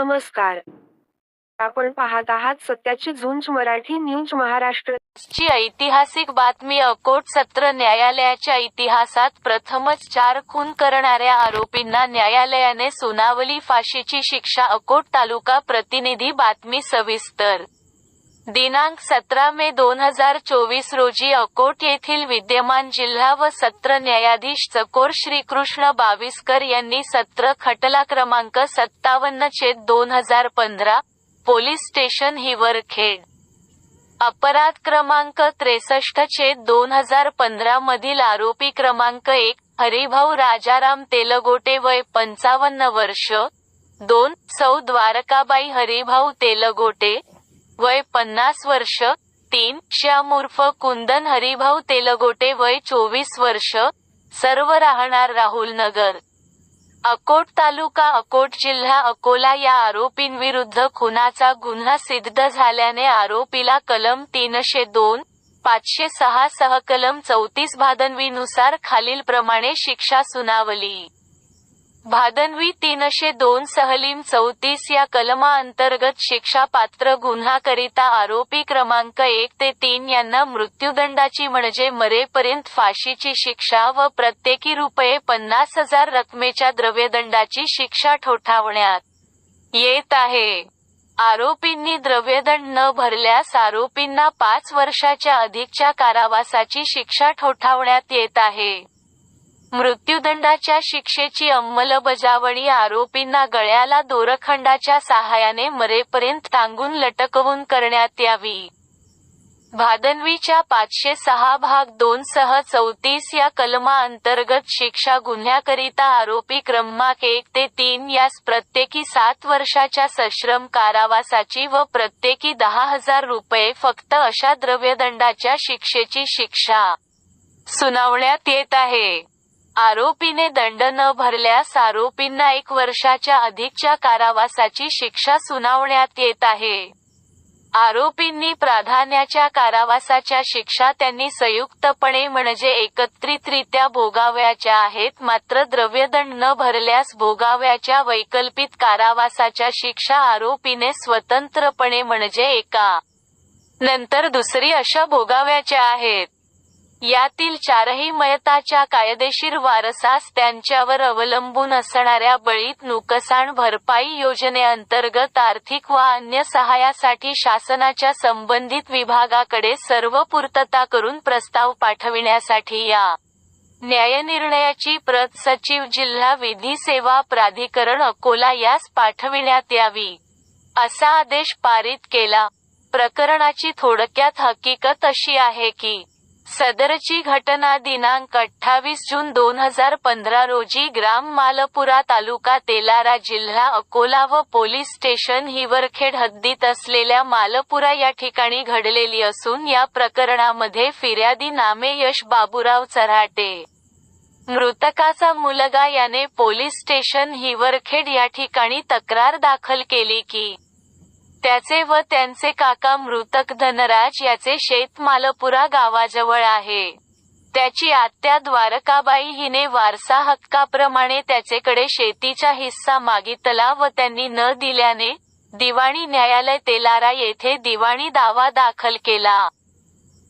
नमस्कार. आपण पाहत आहात सत्याची झुंज मराठी न्यूज महाराष्ट्र. ची ऐतिहासिक बातमी अकोट सत्र न्यायालयाच्या इतिहासात प्रथमच चार खून करणाऱ्या आरोपींना न्यायालयाने सुनावली फाशीची शिक्षा अकोट तालुका प्रतिनिधी बातमी सविस्तर. दिनांक सतरा मे दोन हजार चोवीस रोजी अकोट येथील विद्यमान जिल्हा व सत्र न्यायाधीश चकोर श्रीकृष्ण बाविस्कर यांनी सत्र खटला क्रमांक सत्तावन्न चेत दोन हजार पंधरा पोलीस स्टेशन हिवरखेड. अपराध क्रमांक त्रेसष्ट चेत दोन हजार पंधरा मधील आरोपी क्रमांक एक हरिभाऊ राजाराम तेलगोटे वय पंचावन्न वर्ष दोन सौ द्वारकाबाई हरिभाऊ तेलगोटे वय पन्नास वर्ष तीन श्याम उर्फ कुंदन हरिभाऊ तेलगोटे वय चोवीस वर्ष सर्व राहणार राहुल नगर. अकोट तालुका अकोट जिल्हा अकोला या आरोपींविरुद्ध खुनाचा गुन्हा सिद्ध झाल्याने आरोपीला कलम तीनशे दोन पाचशे सहा सह कलम चौतीस भादनवीनुसार खालीलप्रमाणे शिक्षा सुनावली. भादनवी तीनशे दोन सहलीम चौतीस या कलमाअंतर्गत शिक्षा पात्र गुन्हाकरिता आरोपी क्रमांक एक ते तीन यांना मृत्यूदंडाची म्हणजे मरेपर्यंत फाशीची शिक्षा व प्रत्येकी रुपये पन्नास हजार रकमेच्या द्रव्यदंडाची शिक्षा ठोठावण्यात येत आहे. आरोपींनी द्रव्यदंड न भरल्यास आरोपींना पाच वर्षाच्या अधिकच्या कारावासाची शिक्षा ठोठावण्यात येत आहे. मृत्यूदंडाच्या शिक्षेची अंमलबजावणी आरोपींना गळ्याला दोरखंडाच्या सहाय्याने मरेपर्यंत टांगून लटकवून करण्यात यावी. भादनवीच्या पाचशे सहा भाग दोन सह चौतीस या कलमा अंतर्गत शिक्षा गुन्ह्याकरिता आरोपी क्रमांक एक ते तीन यास प्रत्येकी सात वर्षाच्या सश्रम कारावासाची व प्रत्येकी दहा हजार रुपये फक्त अशा द्रव्यदंडाच्या शिक्षेची शिक्षा सुनावण्यात येत आहे. आरोपीने दंड न भरल्यास आरोपींना एक वर्षाच्या अधिकच्या कारावासाची शिक्षा सुनावण्यात येत आहे. आरोपींनी प्राधान्याच्या कारावासाच्या शिक्षा त्यांनी संयुक्तपणे म्हणजे एकत्रितरित्या भोगाव्याच्या आहेत मात्र द्रव्यदंड न भरल्यास भोगाव्याच्या वैकल्पिक कारावासाच्या शिक्षा आरोपीने स्वतंत्रपणे म्हणजे एका नंतर दुसरी अशा भोगाव्याच्या आहेत. यातील चारही मयताच्या कायदेशीर वारसास त्यांच्यावर अवलंबून असणाऱ्या बळीत नुकसान भरपाई योजनेअंतर्गत आर्थिक व अन्य सहाय्यासाठी शासनाच्या संबंधित विभागाकडे सर्व पूर्तता करून प्रस्ताव पाठविण्यासाठी या. न्यायनिर्णयाची प्रत सचिव जिल्हा विधी सेवा प्राधिकरण अकोला यास पाठविण्यात यावी असा आदेश पारित केला. प्रकरणाची थोडक्यात हकीकत अशी आहे की सदरची घटना दिनांक अठ्ठावीस जून दोन हजार पंधरा रोजी ग्राम मालपुरा तालुका तेलारा जिल्हा अकोला व पोलीस स्टेशन हिवरखेड हद्दीत असलेल्या मालपुरा या ठिकाणी घडलेली असून या प्रकरणामध्ये फिर्यादी नामे यश बाबुराव चराटे मृतकाचा मुलगा याने पोलीस स्टेशन हिवरखेड या ठिकाणी तक्रार दाखल केली की त्याचे व त्यांचे काका मृतक धनराज याचे शेत मालपुरा गावाजवळ आहे. त्याची आत्या द्वारकाबाई हिने वारसा हक्काप्रमाणे त्याचेकडे शेतीचा हिस्सा मागितला व त्यांनी न दिल्याने दिवाणी न्यायालय तेलारा येथे दिवाणी दावा दाखल केला.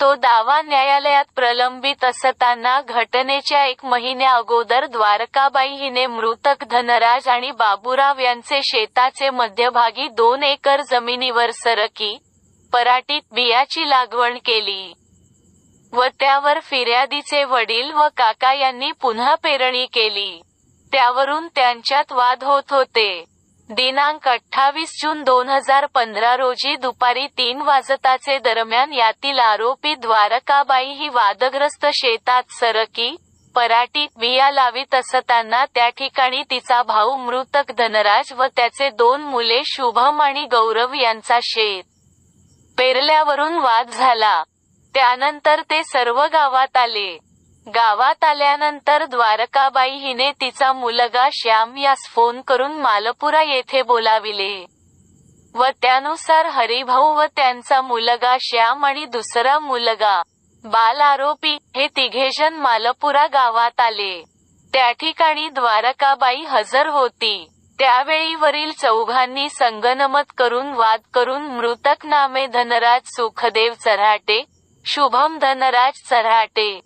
तो दावा न्यायालयात प्रलंबित असताना घटनेच्या एक महिन्या अगोदर द्वारकाबाई हिने मृतक धनराज आणि बाबूराव यांचे शेताचे मध्यभागी दोन एकर जमिनीवर सरकी पराटीत बियाची लागवड केली व त्यावर फिर्यादीचे वडील व काका यांनी पुन्हा पेरणी केली. त्यावरून त्यांच्यात वाद होत होते. दिनांक अठ्ठावीस जून दोन हजार पंधरा रोजी दुपारी तीन वाजताचे दरम्यान यातील आरोपी द्वारकाबाई ही वादग्रस्त शेतात सरकी पराटीत बिया लावीत असताना त्या ठिकाणी तिचा भाऊ मृतक धनराज व त्याचे दोन मुले शुभम आणि गौरव यांचा शेत पेरल्यावरून वाद झाला. त्यानंतर ते सर्व गावात आले. गावात आल्यानंतर द्वारकाबाई हिने तिचा मुलगा श्याम यास फोन करून मालपुरा येथे बोलाविले. व त्यानुसार हरिभाऊ व त्यांचा मुलगा श्याम आणि दुसरा मुलगा बाल आरोपी हे तिघेजण मालपुरा गावात आले. त्या ठिकाणी द्वारकाबाई हजर होती. त्यावेळी वरील चौघांनी संगनमत करून वाद करून मृतक नामे धनराज सुखदेव चऱ्हाटे शुभम धनराज चऱ्हाटे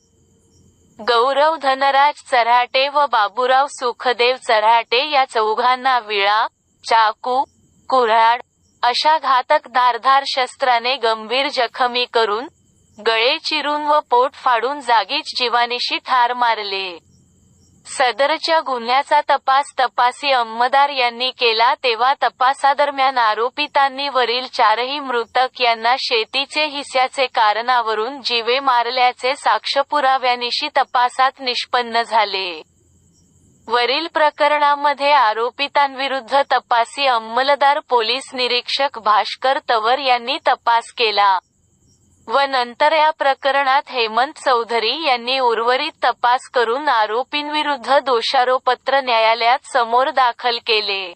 गौरव धनराज चऱ्हाटे व बाबूराव सुखदेव चऱ्हाटे या चौघांना विळा चाकू कुऱ्हाड अशा घातक धारधार शस्त्राने गंभीर जखमी करून गळे चिरून व पोट फाडून जागीच जीवानिशी ठार मारले. सदरच्या गुन्ह्याचा तपास तपासी अंमदार यांनी केला तेव्हा तपासादरम्यान आरोपितांनी वरील चारही मृतक यांना शेतीचे हिस्याचे कारणावरून जीवे मारल्याचे साक्षपुराव्यानिशी तपासात निष्पन्न झाले. वरील प्रकरणामध्ये आरोपितांविरुद्ध तपासी अंमलदार पोलीस निरीक्षक भास्कर तवर यांनी तपास केला. व नंतर या प्रकरणात हेमंत चौधरी यांनी उर्वरित तपास करून आरोपींविरुद्ध दोषारोपत्र न्यायालयात समोर दाखल केले.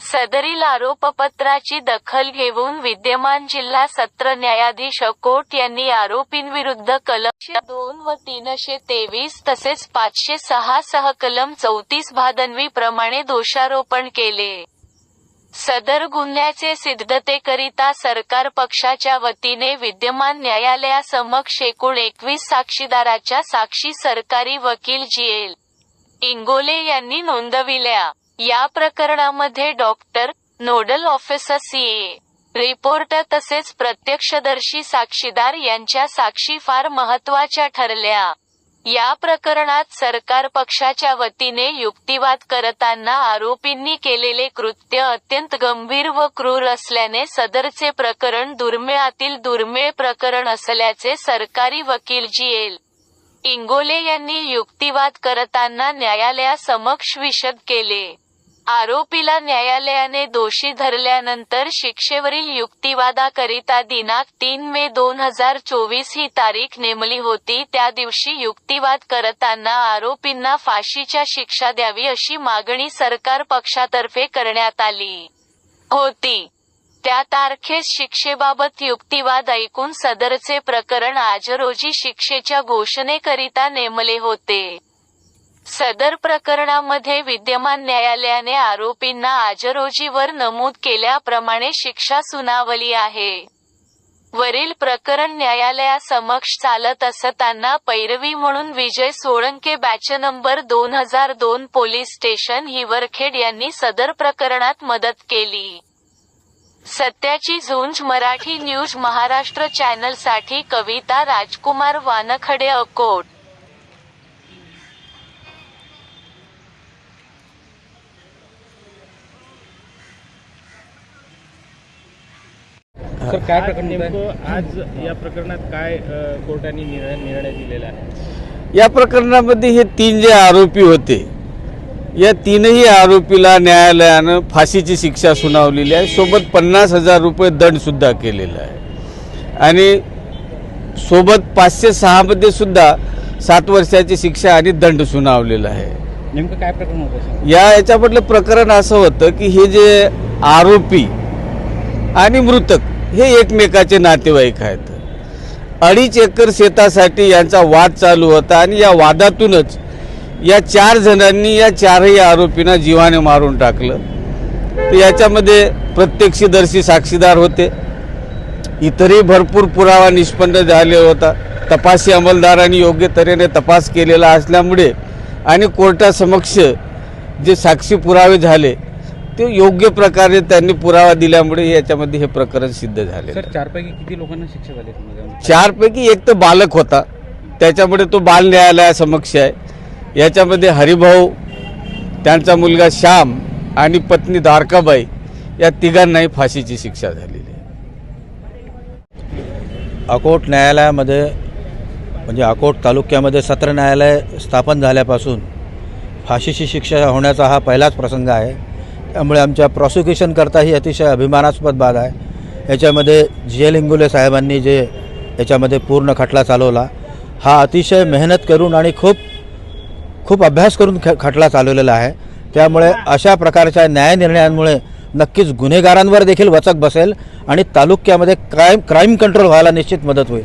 सदरील आरोपपत्राची दखल घेऊन विद्यमान जिल्हा सत्र न्यायाधीश अकोट यांनी आरोपींविरुद्ध कलम दोन व तीनशे तेवीस तसेच पाचशे सहा सह कलम चौतीस भादनवी प्रमाणे दोषारोपण केले. सदर गुन्ह्याचे सिद्धतेकरिता सरकार पक्षाच्या वतीने विद्यमान न्यायालयासमक्ष एकूण एकवीस साक्षीदाराच्या साक्षी सरकारी वकील जी एल इंगोले यांनी नोंदविल्या. या प्रकरणामध्ये doctor nodal officer CA reporter तसेच प्रत्यक्षदर्शी साक्षीदार यांच्या साक्षी फार महत्त्वाच्या ठरल्या. या प्रकरणात सरकार पक्षाच्या वतीने युक्तिवाद करताना आरोपींनी केलेले कृत्य अत्यंत गंभीर व क्रूर असल्याने सदरचे प्रकरण दुर्मिळातील दुर्मिळ प्रकरण असल्याचे सरकारी वकील जी एल इंगोले यांनी युक्तिवाद करताना न्यायालयासमक्ष विशद केले. आरोपीला न्यायालयाने दोषी धरल्यानंतर शिक्षेवरील युक्तिवादाकरिता दिनांक तीन मे दोन हजार चोवीस ही तारीख नेमली होती. त्या दिवशी युक्तिवाद करताना आरोपींना फाशीच्या शिक्षा द्यावी अशी मागणी सरकार पक्षातर्फे करण्यात आली होती. त्या तारखेस शिक्षेबाबत युक्तिवाद ऐकून सदरचे प्रकरण आज रोजी शिक्षेच्या घोषणेकरिता नेमले होते. सदर प्रकरणामध्ये विद्यमान न्यायालयाने आरोपींना आजरोजीवर नमूद केल्याप्रमाणे शिक्षा सुनावली आहे. वरील प्रकरण न्यायालयासमक्ष चालत असताना पैरवी म्हणून विजय सोळंके बॅच नंबर दोन हजार दोन पोलीस स्टेशन हिवरखेड यांनी सदर प्रकरणात मदत केली. सत्याची झुंज मराठी न्यूज महाराष्ट्र चॅनलसाठी कविता राजकुमार वानखडे अकोट. सर काय प्रकरण नेमकं आज या प्रकरणात काय कोर्टाने निर्णय निर्णय दिलेला आहे? या प्रकरणामध्ये हे तीन जे आरोपी होते. या तीनही आरोपीला न्यायालयानं फाशीची शिक्षा सुनावलेली आहे. सोबत पन्नास हजार रुपये दंडसुद्धा केलेला आहे. आणि सोबत पाचशे सहामध्ये सुद्धा सात वर्षाची शिक्षा आणि दंड सुनावलेला आहे. नेमकं काय प्रकरण होतं सर? या याच्यामधलं प्रकरण असं होतं की हे जे आरोपी आणि मृतक हे एकमेकाचे नातेवाईक आहेत. अडीच एकर शेतासाठी यांचा वाद चालू होता आणि या वादातूनच या चार जणांनी या चारही आरोपींना जीवाने मारून टाकलं. तर याच्यामध्ये प्रत्यक्षदर्शी साक्षीदार होते. इतरही भरपूर पुरावा निष्पन्न झाले होता. तपासी अंमलदारांनी योग्य तऱ्हेने तपास केलेला असल्यामुळे आणि कोर्टासमक्ष जे साक्षी पुरावे झाले ते योग्य प्रकारे त्यांनी पुरावा दिल्यामुळे याच्यामध्ये हे प्रकरण सिद्ध झाले सर चारपैकी किती लोकांना शिक्षा झाली समजा? चारपैकी एक तर बालक होता. त्याच्यामुळे तो बाल न्यायालयासमक्ष आहे. याच्यामध्ये हरिभाऊ त्यांचा मुलगा श्याम आणि पत्नी द्वारकाबाई या तिघांनाही फाशीची शिक्षा झालेली आहे. अकोट न्यायालयामध्ये म्हणजे अकोट तालुक्यामध्ये सत्र न्यायालय स्थापन झाल्यापासून फाशीची शिक्षा होण्याचा हा पहिलाच प्रसंग आहे. त्यामुळे आमच्या प्रॉसिक्युशनकरता ही अतिशय अभिमानास्पद बाब आहे. याच्यामध्ये जी एल इंगुले साहेबांनी जे याच्यामध्ये पूर्ण खटला चालवला हा अतिशय मेहनत करून आणि खूप खूप अभ्यास करून ख खटला चालवलेला आहे. त्यामुळे अशा प्रकारच्या न्यायनिर्णयांमुळे नक्कीच गुन्हेगारांवर देखील वचक बसेल आणि तालुक्यामध्ये क्राईम क्राईम कंट्रोल व्हायला निश्चित मदत होईल.